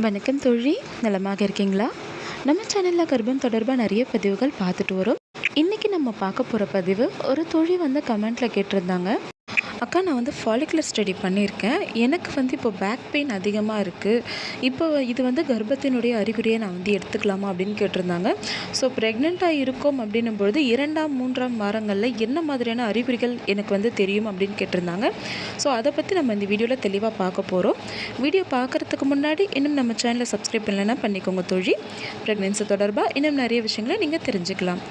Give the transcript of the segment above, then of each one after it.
வணக்கம் தோழி. நலமாக இருக்கீங்களா? நம்ம சேனலில் கர்ப்பம் தொடர்பாக நிறைய பதிவுகள் பார்த்துட்டு வரோம். இன்றைக்கி நம்ம பார்க்க போகிற பதிவு ஒரு தோழி வந்து கமெண்ட்டில் கேட்டிருந்தாங்க. அக்கா நான் வந்து ஃபாலிகுலர் ஸ்டடி பண்ணியிருக்கேன். எனக்கு வந்து இப்போ பேக் பெயின் அதிகமாக இருக்குது இப்போ இது வந்து கர்ப்பத்தினுடைய அறிகுறியை நான் வந்து எடுத்துக்கலாமா அப்படின்னு கேட்டிருந்தாங்க. ஸோ ப்ரெக்னெண்ட்டாக இருக்கோம் அப்படின்னும் பொழுது இரண்டாம் மூன்றாம் வாரங்களில் என்ன மாதிரியான அறிகுறிகள் எனக்கு வந்து தெரியும் அப்படின்னு கேட்டிருந்தாங்க. ஸோ அதை பற்றி நம்ம இந்த வீடியோவில் தெளிவாக பார்க்க போகிறோம் வீடியோ பார்க்குறதுக்கு முன்னாடி இன்னும் நம்ம சேனலை சப்ஸ்கிரைப் பண்ணலைன்னா பண்ணிக்கோங்க தொழில் ப்ரெக்னென்சி தொடர்பாக இன்னும் நிறைய விஷயங்களை நீங்கள் தெரிஞ்சுக்கலாம்.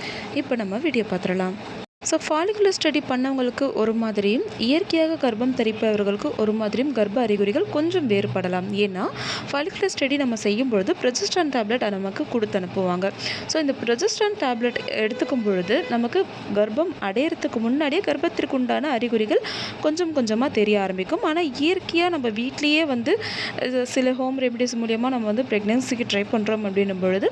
இப்போ நம்ம வீடியோ பார்த்துடலாம். ஸோ ஃபாலிகுலர் ஸ்டடி பண்ணவங்களுக்கு ஒரு மாதிரியும் இயற்கையாக கர்ப்பம் தரிப்பவர்களுக்கு ஒரு மாதிரியும் கர்ப்ப அறிகுறிகள் கொஞ்சம் வேறுபடலாம். ஏன்னா ஃபாலிகுலர் ஸ்டடி நம்ம செய்யும் பொழுது ப்ரொஜெஸ்ட்ரான் டேப்லெட் நமக்கு கொடுத்து அனுப்புவாங்க. ஸோ இந்த ப்ரொஜெஸ்ட்ரான் டேப்லெட் எடுத்துக்கும் பொழுது நமக்கு கர்ப்பம் அடையிறதுக்கு முன்னாடியே கர்ப்பத்திற்கு உண்டான அறிகுறிகள் கொஞ்சம் கொஞ்சமாக தெரிய ஆரம்பிக்கும். ஆனால் இயற்கையாக நம்ம வீட்லேயே வந்து சில ஹோம் ரெமிடிஸ் மூலியமாக நம்ம வந்து ப்ரெக்னென்சிக்கு ட்ரை பண்ணுறோம் அப்படின்னும் பொழுது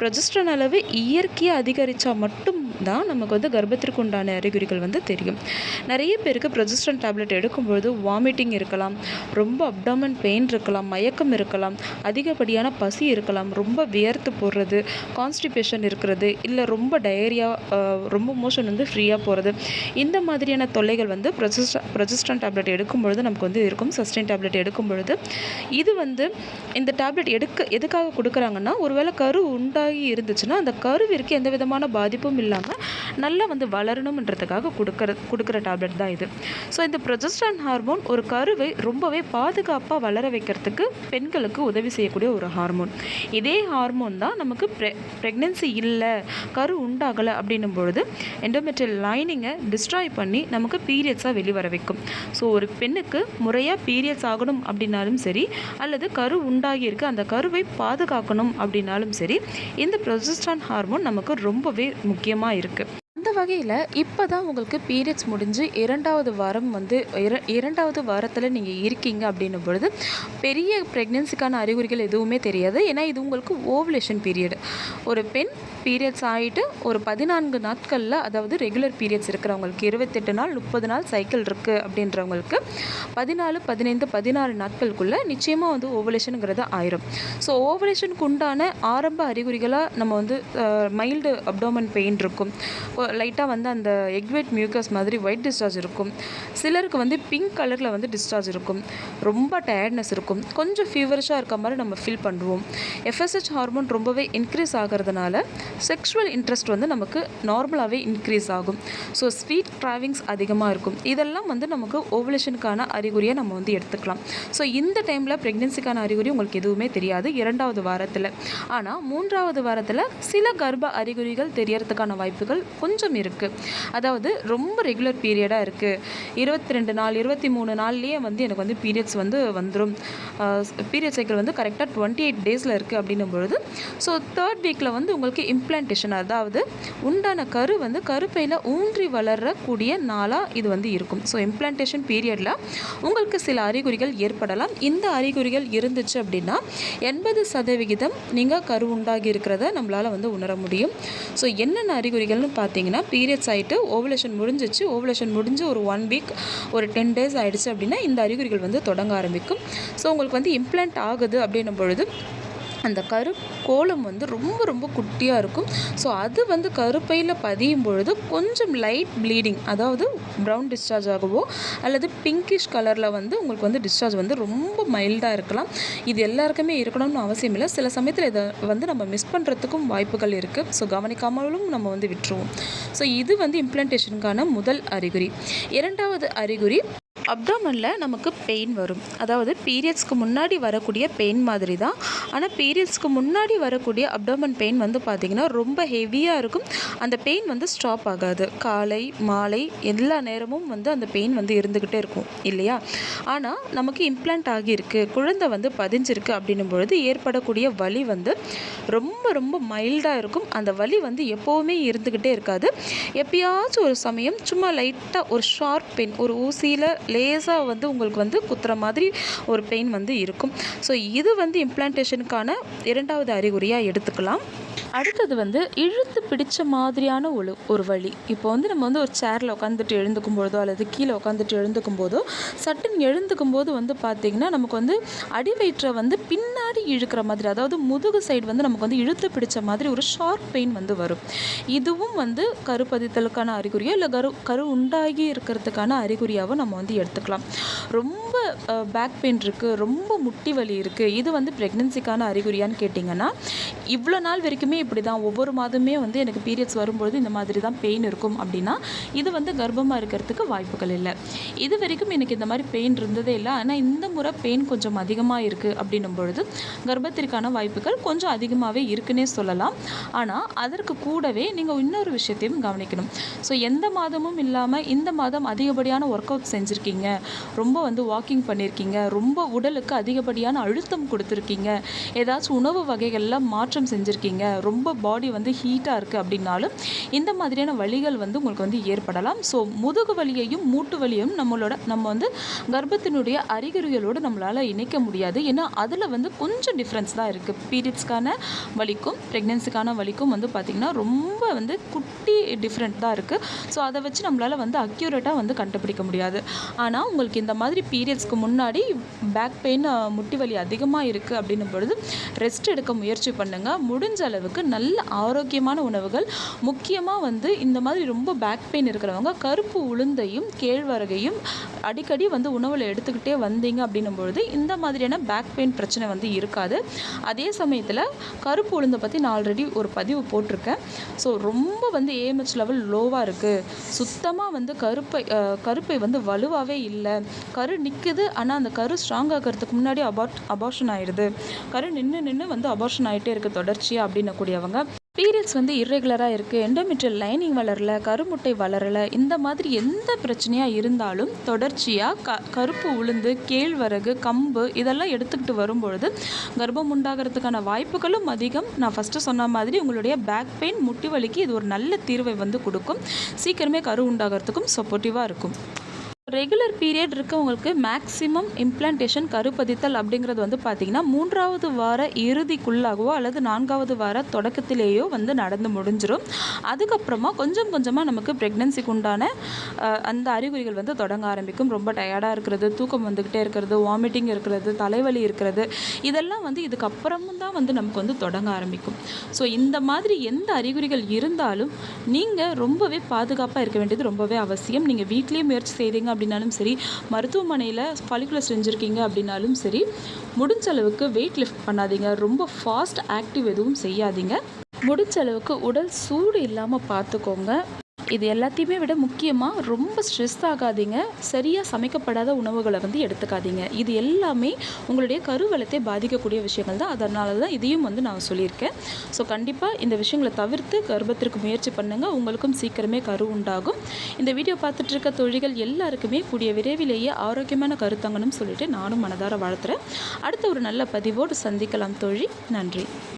ப்ரொஜெஸ்ட்ரான் அளவு இயற்கையாக அதிகரித்தா மட்டும் தான் நமக்கு வந்து கர்ப்பத்திற்கு உண்டான அறிகுறிகள் வந்து தெரியும். நிறைய பேருக்கு ப்ரொஜிஸ்டன் டேப்லெட் எடுக்கும்பொழுது வாமிட்டிங் இருக்கலாம் ரொம்ப அப்டாமன் பெயின் இருக்கலாம் மயக்கம் இருக்கலாம் அதிகப்படியான பசி இருக்கலாம் ரொம்ப வியர்த்து போடுறது கான்ஸ்டிபேஷன் இருக்கிறது இல்லை ரொம்ப டயரியா ரொம்ப மோஷன் வந்து ஃப்ரீயாக போகிறது இந்த மாதிரியான தொல்லைகள் வந்து ப்ரொஜிஸ்ட ப்ரொஜிஸ்டன் டேப்லெட் எடுக்கும் பொழுது நமக்கு வந்து இருக்கும். சஸ்டைன் டேப்லெட் எடுக்கும் பொழுது இது வந்து இந்த டேப்லெட் எடுக்க எதுக்காக கொடுக்குறாங்கன்னா ஒருவேளை கரு உண்டாகி இருந்துச்சுன்னா அந்த கருவிற்கு எந்த விதமான பாதிப்பும் இல்லாமல் நல்லா வந்து வளரணுன்றதுக்காக கொடுக்குற கொடுக்குற டேப்லெட் தான் இது. ஸோ இந்த ப்ரொஜஸ்டன் ஹார்மோன் ஒரு கருவை ரொம்பவே பாதுகாப்பாக வளர வைக்கிறதுக்கு பெண்களுக்கு உதவி செய்யக்கூடிய ஒரு ஹார்மோன் இதே ஹார்மோன் தான் நமக்கு ப்ரெ ப்ரெக்னென்சி இல்லை கரு உண்டாகலை அப்படின்னும் பொழுது எண்டோமெட்ரியல் லைனிங்கை டிஸ்ட்ராய் பண்ணி நமக்கு பீரியட்ஸாக வெளிவர வைக்கும். ஸோ ஒரு பெண்ணுக்கு முறையாக பீரியட்ஸ் ஆகணும் அப்படின்னாலும் சரி அல்லது கரு உண்டாகி இருக்கு அந்த கருவை பாதுகாக்கணும் அப்படின்னாலும் சரி இந்த ப்ரொஜஸ்டான் ஹார்மோன் நமக்கு ரொம்பவே முக்கியமாக இருக்குது வகையில் இப்போ தான் உங்களுக்கு பீரியட்ஸ் முடிஞ்சு இரண்டாவது வாரம் வந்து இர இரண்டாவது வாரத்தில் நீங்கள் இருக்கீங்க அப்படின்னும் பொழுது பெரிய ப்ரெக்னென்சிக்கான அறிகுறிகள் எதுவுமே தெரியாது. ஏன்னா இது உங்களுக்கு ஓவலேஷன் பீரியட் ஒரு பெண் பீரியட்ஸ் ஆகிட்டு ஒரு பதினான்கு நாட்களில் அதாவது ரெகுலர் பீரியட்ஸ் இருக்கிறவங்களுக்கு இருபத்தெட்டு நாள் முப்பது நாள் சைக்கிள் இருக்குது அப்படின்றவங்களுக்கு பதினாலு பதினைந்து பதினாறு நாட்களுக்குள்ளே நிச்சயமாக வந்து ஓவலேஷனுங்கிறது ஆயிரும். ஸோ ஓவலேஷனுக்கு உண்டான ஆரம்ப அறிகுறிகளாக நம்ம வந்து மைல்டு அப்டோமன் பெயின் இருக்கும். லைட் லைட்டாக வந்து அந்த எக்வேட் மியூக்கஸ் மாதிரி ஒயிட் டிஸ்சார்ஜ் இருக்கும். சிலருக்கு வந்து பிங்க் கலரில் வந்து டிஸ்சார்ஜ் இருக்கும். ரொம்ப டயர்ட்னஸ் இருக்கும். கொஞ்சம் ஃபீவரிஷாக இருக்க மாதிரி நம்ம ஃபீல் பண்ணுவோம். எஃப்எஸ்ஹெச் ஹார்மோன் ரொம்பவே இன்க்ரீஸ் ஆகிறதுனால செக்ஷுவல் இன்ட்ரெஸ்ட் வந்து நமக்கு நார்மலாகவே இன்க்ரீஸ் ஆகும். ஸோ ஸ்வீட் ட்ராவிங்ஸ் அதிகமாக இருக்கும். இதெல்லாம் வந்து நமக்கு ஓவலேஷனுக்கான அறிகுறியை நம்ம வந்து எடுத்துக்கலாம். ஸோ இந்த டைமில் ப்ரெக்னென்சிக்கான அறிகுறி உங்களுக்கு எதுவுமே தெரியாது. இரண்டாவது வாரத்தில். ஆனால் மூன்றாவது வாரத்தில் சில கர்ப்ப அறிகுறிகள் தெரியறதுக்கான வாய்ப்புகள் கொஞ்சம் இருக்குது அதாவது ரொம்ப ரெகுலர் பீரியடாக இருக்குது இருபத்தி ரெண்டு நாள் இருபத்தி மூணு நாள்லேயே வந்து எனக்கு வந்து பீரியட்ஸ் வந்து வந்துடும் பீரியட் சைக்கிள் வந்து கரெக்டாக டுவெண்ட்டி எயிட் டேஸில் இருக்குது அப்படின்னும் பொழுது ஸோ தேர்ட் வீக்கில் வந்து உங்களுக்கு இம்ப்ளான்டேஷன் அதாவது உண்டான கரு வந்து கருப்பையில் ஊன்றி வளரக்கூடிய நாளாக இது வந்து இருக்கும். ஸோ இம்ப்ளான்டேஷன் பீரியடில் உங்களுக்கு சில அறிகுறிகள் ஏற்படலாம். இந்த அறிகுறிகள் இருந்துச்சு அப்படின்னா எண்பது சதவிகிதம் நீங்கள் கரு உண்டாகி இருக்கிறத நம்மளால் வந்து உணர முடியும். ஸோ என்னென்ன அறிகுறிகள்னு பார்த்தீங்கன்னா பீரியட்ஸ் ஆகிட்டு ஓவலேஷன் முடிஞ்சிச்சு. ஓவலேஷன் முடிஞ்சு ஒரு ஒன் வீக் ஒரு டென் டேஸ் ஆகிடுச்சு அப்படின்னா இந்த அறிகுறிகள் வந்து தொடங்க ஆரம்பிக்கும். ஸோ உங்களுக்கு வந்து இம்ப்ளான்ட் ஆகுது அப்படின்னும் பொழுது அந்த கரு கோலம் வந்து ரொம்ப ரொம்ப குட்டியாக இருக்கும். ஸோ அது வந்து கருப்பையில் பதியும் பொழுது கொஞ்சம் லைட் ப்ளீடிங் அதாவது ப்ரௌன் டிஸ்சார்ஜ் ஆகவோ அல்லது பிங்கிஷ் கலரில் வந்து உங்களுக்கு வந்து டிஸ்சார்ஜ் வந்து ரொம்ப மைல்டாக இருக்கலாம். இது எல்லாருக்குமே இருக்கணும்னு அவசியம் இல்லை. சில சமயத்தில் இதை வந்து நம்ம மிஸ் பண்ணுறதுக்கும் வாய்ப்புகள் இருக்குது ஸோ கவனிக்காமலும் நம்ம வந்து விட்டுருவோம். ஸோ இது வந்து இம்ப்ளான்டேஷனுக்கான முதல் அறிகுறி. இரண்டாவது அறிகுறி அப்டாமனில் நமக்கு பெயின் வரும். அதாவது பீரியட்ஸ்க்கு முன்னாடி வரக்கூடிய பெயின் மாதிரி தான் ஆனால் பீரியட்ஸ்க்கு முன்னாடி வரக்கூடிய அப்டாமன் பெயின் வந்து பார்த்திங்கன்னா ரொம்ப ஹெவியாக இருக்கும். அந்த பெயின் வந்து ஸ்டாப் ஆகாது. காலை மாலை எல்லா நேரமும் வந்து அந்த பெயின் வந்து இருந்துக்கிட்டே இருக்கும். இல்லையா? ஆனால் நமக்கு இம்ப்ளான்ட் ஆகியிருக்கு. குழந்தை வந்து பதிஞ்சிருக்கு அப்படின்னும் பொழுது ஏற்படக்கூடிய வலி வந்து ரொம்ப ரொம்ப மைல்டாக இருக்கும். அந்த வலி வந்து எப்போவுமே இருந்துக்கிட்டே இருக்காது. எப்பயாச்சும் ஒரு சமயம் சும்மா லைட்டாக ஒரு ஷார்ப் பெயின் ஒரு ஊசியில் லேசாக வந்து உங்களுக்கு வந்து குத்துற மாதிரி ஒரு பெயின் வந்து இருக்கும். ஸோ இது வந்து இம்ப்ளான்டேஷனுக்கான இரண்டாவது அறிகுறியாக எடுத்துக்கலாம். அடுத்தது வந்து இழுத்து பிடிச்ச மாதிரியான ஒரு ஒரு வழி. இப்போ வந்து நம்ம வந்து ஒரு சேரில் உட்காந்துட்டு எழுந்துக்கும் போதோ அல்லது கீழே உட்காந்துட்டு எழுந்துக்கும் போதோ சட்டுன்னு எழுந்துக்கும் போது வந்து பார்த்திங்கன்னா நமக்கு வந்து அடி வயிற்றை வந்து பின்னாடி இழுக்கிற மாதிரி அதாவது முதுகு சைடு வந்து நமக்கு வந்து இழுத்து பிடிச்ச மாதிரி ஒரு ஷார்ப் பெயின் வந்து வரும். இதுவும் வந்து கருப்பதித்தலுக்கான அறிகுறியோ இல்லை கரு கரு உண்டாகி இருக்கிறதுக்கான அறிகுறியாகவும் நம்ம வந்து எடுத்துக்கலாம். ரொம்ப பேக் பெயின் இருக்குது ரொம்ப முட்டி வலி இருக்குது இது வந்து ப்ரெக்னென்சிக்கான அறிகுறியான்னு கேட்டிங்கன்னா இவ்வளோ நாள் வரைக்குமே இப்படி தான் ஒவ்வொரு மாதமே வந்து எனக்கு பீரியட்ஸ் வரும்பொழுது இந்த மாதிரி தான் பெயின் இருக்கும் அப்படின்னா இது வந்து கர்ப்பமாக இருக்கிறதுக்கு வாய்ப்புகள் இல்லை. இது வரைக்கும் எனக்கு இந்த மாதிரி பெயின் இருந்ததே இல்லை. ஆனால் இந்த முறை பெயின் கொஞ்சம் அதிகமாக இருக்குது அப்படின்னும் பொழுது கர்ப்பத்திற்கான வாய்ப்புகள் கொஞ்சம் அதிகமாகவே இருக்குன்னே சொல்லலாம். ஆனால் அதற்கு கூடவே நீங்கள் இன்னொரு விஷயத்தையும் கவனிக்கணும். ஸோ எந்த மாதமும் இல்லாமல் இந்த மாதம் அதிகப்படியான ஒர்க் அவுட் செஞ்சுருக்கீங்க. ரொம்ப வந்து வாக்கிங் பண்ணியிருக்கீங்க ரொம்ப உடலுக்கு அதிகப்படியான அழுத்தம் கொடுத்துருக்கீங்க. ஏதாச்சும் உணவு வகைகளில் மாற்றம் செஞ்சுருக்கீங்க. ரொம்ப ரொம்ப பாடி வந்து ஹீட்டாக இருக்குது அப்படின்னாலும் இந்த மாதிரியான வலிகள் வந்து உங்களுக்கு வந்து ஏற்படலாம். ஸோ முதுகு வலியையும் மூட்டு வலியையும் நம்மளோட நம்ம வந்து கர்ப்பத்தினுடைய அறிகுறிகளோடு நம்மளால் இணைக்க முடியாது. ஏன்னா அதில் வந்து கொஞ்சம் டிஃப்ரென்ஸ் தான் இருக்குது பீரியட்ஸ்க்கான வலிக்கும் ப்ரெக்னென்சிக்கான வலிக்கும் வந்து பார்த்திங்கன்னா ரொம்ப வந்து குட்டி டிஃப்ரெண்ட் தான் இருக்குது ஸோ அதை வச்சு நம்மளால் வந்து அக்யூரேட்டாக வந்து கண்டுபிடிக்க முடியாது. ஆனால் உங்களுக்கு இந்த மாதிரி பீரியட்ஸ்க்கு முன்னாடி பேக் பெயின் முட்டி வலி அதிகமாக இருக்குது அப்படின்னும் பொழுது ரெஸ்ட் எடுக்க முயற்சி பண்ணுங்கள் முடிஞ்ச அளவுக்கு நல்ல ஆரோக்கியமான உணவுகள். முக்கியமாக வந்து இந்த மாதிரி ரொம்ப பேக் பெயின் இருக்கிறவங்க கருப்பு உளுந்தையும் கேழ்வரகையும் அடிக்கடி வந்து உணவில் எடுத்துக்கிட்டே வந்தீங்க அப்படின்னும் பொழுது இந்த மாதிரியான பேக் பெயின் பிரச்சனை வந்து இருக்காது. அதே சமயத்தில் கருப்பு உளுந்தை பற்றி நான் ஆல்ரெடி ஒரு பதிவு போட்டிருக்கேன். ஸோ ரொம்ப வந்து ஏஎம்ஹெச் லெவல் லோவாக இருக்குது சுத்தமாக வந்து கருப்பை கருப்பை வந்து வலுவாகவே இல்லை. கரு நிற்குது ஆனால் அந்த கரு ஸ்ட்ராங் ஆகிறதுக்கு முன்னாடி அபார்ட் அபார்ஷன் ஆயிடுது. கரு நின்று நின்று வந்து அபார்ஷன் ஆகிட்டே இருக்குது தொடர்ச்சியாக அப்படின்னு இருக்கக்கூடியவங்க. பீரியட்ஸ் வந்து இர்ரெகுலராக இருக்குது எண்டோமெட்ரியல் லைனிங் வளரல கருமுட்டை வளரலை இந்த மாதிரி எந்த பிரச்சனையாக இருந்தாலும் தொடர்ச்சியாக க கருப்பு உளுந்து கேழ்வரகு கம்பு இதெல்லாம் எடுத்துக்கிட்டு வரும்பொழுது கர்ப்பம் உண்டாகிறதுக்கான வாய்ப்புகளும் அதிகம். நான் ஃபஸ்ட்டு சொன்ன மாதிரி உங்களுடைய பேக் பெயின் முட்டி வலிக்கு இது ஒரு நல்ல தீர்வை வந்து கொடுக்கும். சீக்கிரமே கரு உண்டாகிறதுக்கும் சப்போர்ட்டிவாக இருக்கும். ரெகுலர் பீரியட் இருக்கவங்களுக்கு மேக்ஸிமம் இம்ப்ளான்டேஷன் கருப்பதித்தல் அப்படிங்கிறது வந்து பார்த்திங்கன்னா மூன்றாவது வார இறுதிக்குள்ளாகவோ அல்லது நான்காவது வார தொடக்கத்திலேயோ வந்து நடந்து முடிஞ்சிடும் அதுக்கப்புறமா கொஞ்சம் கொஞ்சமாக நமக்கு ப்ரெக்னென்சிக்கு உண்டான அந்த அறிகுறிகள் வந்து தொடங்க ஆரம்பிக்கும். ரொம்ப டயர்டாக இருக்கிறது தூக்கம் வந்துக்கிட்டே இருக்கிறது வாமிட்டிங் இருக்கிறது தலைவலி இருக்கிறது. இதெல்லாம் வந்து இதுக்கப்புறமும் தான் வந்து நமக்கு வந்து தொடங்க ஆரம்பிக்கும். ஸோ இந்த மாதிரி எந்த அறிகுறிகள் இருந்தாலும் நீங்கள் ரொம்பவே பாதுகாப்பாக இருக்க வேண்டியது ரொம்பவே அவசியம். நீங்கள் வீட்லேயே முயற்சி செய்கிறீங்க அப்படின்னாலும் சரி மருத்துவமனையில் ஃபாலிகுலர் செஞ்சுருக்கீங்க அப்படின்னாலும் சரி முடிஞ்ச அளவுக்கு வெயிட் லிஃப்ட் பண்ணாதீங்க. ரொம்ப ஃபாஸ்ட் ஆக்டிவ் எதுவும் செய்யாதீங்க. முடிஞ்ச அளவுக்கு உடல் சூடு இல்லாமல் பார்த்துக்கோங்க இது எல்லாத்தையுமே விட முக்கியமாக ரொம்ப ஸ்ட்ரெஸ் ஆகாதீங்க. சரியாக சமைக்கப்படாத உணவுகளை வந்து எடுத்துக்காதீங்க. இது எல்லாமே உங்களுடைய கருவளத்தை பாதிக்கக்கூடிய விஷயங்கள் தான். அதனால தான் இதையும் வந்து நான் சொல்லியிருக்கேன். ஸோ கண்டிப்பாக இந்த விஷயங்களை தவிர்த்து கர்ப்பத்திற்கு முயற்சி பண்ணுங்கள் உங்களுக்கும் சீக்கிரமே கரு உண்டாகும். இந்த வீடியோ பார்த்துட்டு இருக்க தொழில்கள் எல்லாருக்குமே கூடிய விரைவிலேயே ஆரோக்கியமான கருத்தங்கணும்னு சொல்லிட்டு நானும் மனதார வாழ்த்துறேன். அடுத்த ஒரு நல்ல பதிவோடு சந்திக்கலாம் தோழி. நன்றி.